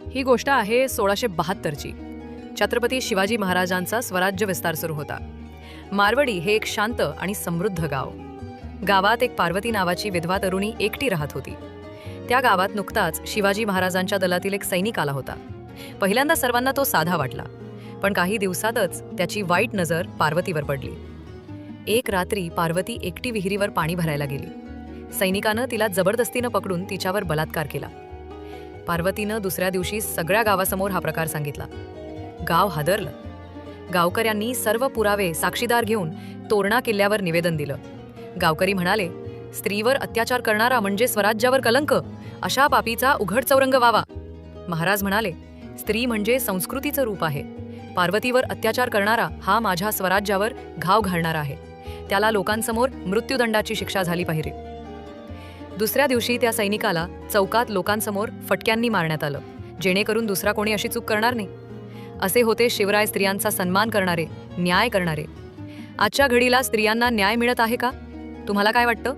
ही गोष्ट आहे सोळाशे बहात्तरची. छत्रपती शिवाजी महाराजांचा स्वराज्य विस्तार सुरू होता. मारवडी हे एक शांत आणि समृद्ध गाव. गावात एक पार्वती नावाची विधवा तरुणी एकटी राहत होती. त्या गावात नुकताच शिवाजी महाराजांच्या दलातील एक सैनिक आला होता. पहिल्यांदा सर्वांना तो साधा वाटला पण काही दिवसातच त्याची वाईट नजर पार्वतीवर पडली. एक रात्री पार्वती एकटी विहिरीवर पाणी भरायला गेली. सैनिकानं तिला जबरदस्तीनं पकडून तिच्यावर बलात्कार केला. पार्वतीनं दुसऱ्या दिवशी सगळ्या गावासमोर हा प्रकार सांगितला. गाव हादरलं. गावकऱ्यांनी सर्व पुरावे साक्षीदार घेऊन तोरणा किल्ल्यावर निवेदन दिलं. गावकरी म्हणाले स्त्रीवर अत्याचार करणारा म्हणजे स्वराज्यावर कलंक? अशा पापीचा उघड चौरंग व्हावा. महाराज म्हणाले स्त्री म्हणजे संस्कृतीचं रूप आहे. पार्वतीवर अत्याचार करणारा हा माझ्या स्वराज्यावर घाव घालणारा आहे. त्याला लोकांसमोर मृत्यूदंडाची शिक्षा झाली पाहिजे. दुसऱ्या दिवशी त्या सैनिकाला चौकात लोकांसमोर फटक्यांनी मारण्यात आलं जेणेकरून दुसरा कोणी अशी चूक करणार नाही. असे होते शिवराय स्त्रियांचा सन्मान करणारे न्याय करणारे. आजच्या घडीला स्त्रियांना न्याय मिळत आहे का? तुम्हाला काय वाटतं?